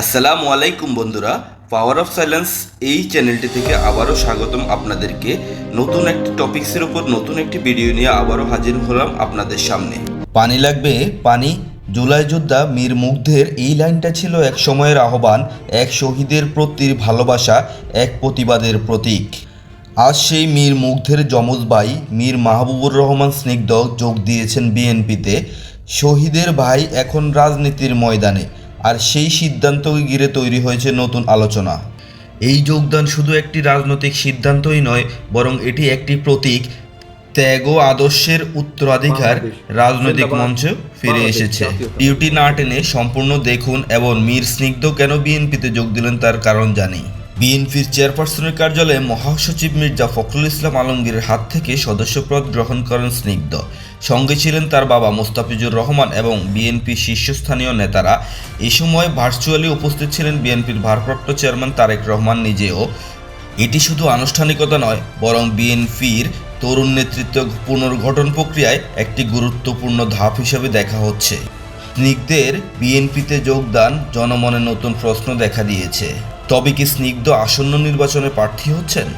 আসসালামু আলাইকুম বন্ধুরা পাওয়ার অফ সাইলেন্স এই চ্যানেলটি থেকে আবারও স্বাগতম আপনাদেরকে। নতুন একটি টপিক্সের উপর নতুন একটি ভিডিও নিয়ে আবারও হাজির হলাম আপনাদের সামনে। পানি লাগবে, পানি। জুলাই যোদ্ধা মীর মুগ্ধের এই লাইনটা ছিল এক সময়ের আহ্বান, এক শহীদের প্রতির ভালোবাসা, এক প্রতিবাদের প্রতীক। আজ সেই মীর মুগ্ধের যমজ ভাই, মীর মাহবুবুর রহমান স্নিগ্ধ যোগ দিয়েছেন বিএনপিতে। শহীদের ভাই এখন রাজনীতির ময়দানে। আর সেই সিদ্ধান্তকে ঘিরে তৈরি হয়েছে নতুন আলোচনা। এই যোগদান শুধু একটি রাজনৈতিক সিদ্ধান্তই নয় বরং এটি একটি প্রতীক। ত্যাগ ও আদর্শের উত্তরাধিকার রাজনৈতিক মঞ্চে ফিরে এসেছে। ডিউটি না টেনে সম্পূর্ণ দেখুন এবং মীর স্নিগ্ধ কেন বিএনপিতে যোগ দিলেন তার কারণ জানি। বিএনপির চেয়ারপারসনের কার্যালয়ে মহাসচিব মির্জা ফখরুল ইসলাম আলমগীরের হাত থেকে সদস্যপদ গ্রহণ করেন স্নিগ্ধ। সঙ্গে ছিলেন তার বাবা মোস্তাফিজুর রহমান এবং বিএনপির শীর্ষস্থানীয় নেতারা। এই সময় ভার্চুয়ালি উপস্থিত ছিলেন বিএনপির ভারপ্রাপ্ত চেয়ারম্যান তারেক রহমান নিজেও। এটি শুধু আনুষ্ঠানিকতা নয়, বরং বিএনপির তরুণ নেতৃত্ব পুনর্গঠন প্রক্রিয়ায় একটি গুরুত্বপূর্ণ ধাপ হিসেবে দেখা হচ্ছে। স্নিগ্ধের বিএনপিতে যোগদান, জনমনে নতুন প্রশ্ন দেখা দিয়েছে। তবে কি স্নিগ্ধ আসন্ন নির্বাচনে প্রার্থী হচ্ছেন?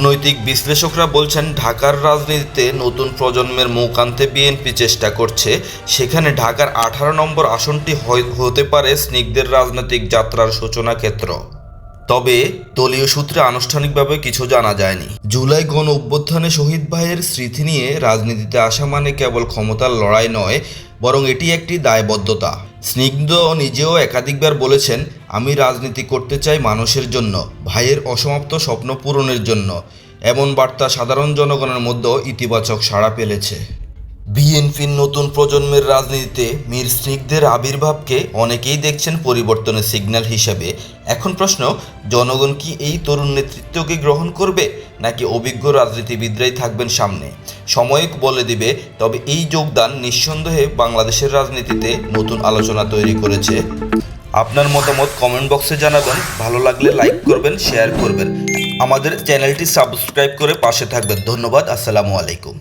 নৈতিক বিশ্লেষকরা বলছেন, ঢাকার রাজনীতিতে নতুন প্রজন্মের মুখ আনতে বিএনপি চেষ্টা করছে। সেখানে ঢাকার আঠারো নম্বর আসনটি হতে পারে স্নিগ্ধের রাজনৈতিক যাত্রার সূচনা ক্ষেত্র তবে দলীয় সূত্রে আনুষ্ঠানিকভাবে কিছু জানা যায়নি। জুলাই গণ অভ্যুত্থানে শহীদ ভাইয়ের স্মৃতি নিয়ে রাজনীতিতে আসা মানে কেবল ক্ষমতার লড়াই নয়, বরং এটি একটি দায়বদ্ধতা। স্নিগ্ধ নিজেও একাধিকবার বলেছেন, আমি রাজনীতি করতে চাই মানুষের জন্য, ভাইয়ের অসমাপ্ত স্বপ্ন পূরণের জন্য। এমন বার্তা সাধারণ জনগণের মধ্যেও ইতিবাচক সাড়া পেলেছে। বিএনপির নতুন প্রজন্মের রাজনীতিতে মীর স্নিগ্ধের আবির্ভাবকে অনেকেই দেখছেন পরিবর্তনের সিগন্যাল হিসেবে। এখন প্রশ্ন, জনগণ কি এই তরুণ নেতৃত্বকে গ্রহণ করবে, নাকি অভিজ্ঞ রাজনীতিবিদরাই থাকবেন সামনে? সময় বলে দিবে, তবে এই যোগদান নিঃসন্দেহে বাংলাদেশের রাজনীতিতে নতুন আলোচনা তৈরি করেছে। আপনার মতামত কমেন্ট বক্সে জানাবেন, ভালো লাগলে লাইক করবেন, শেয়ার করবেন। আমাদের চ্যানেলটি সাবস্ক্রাইব করে পাশে থাকবেন। ধন্যবাদ, আসসালামু আলাইকুম।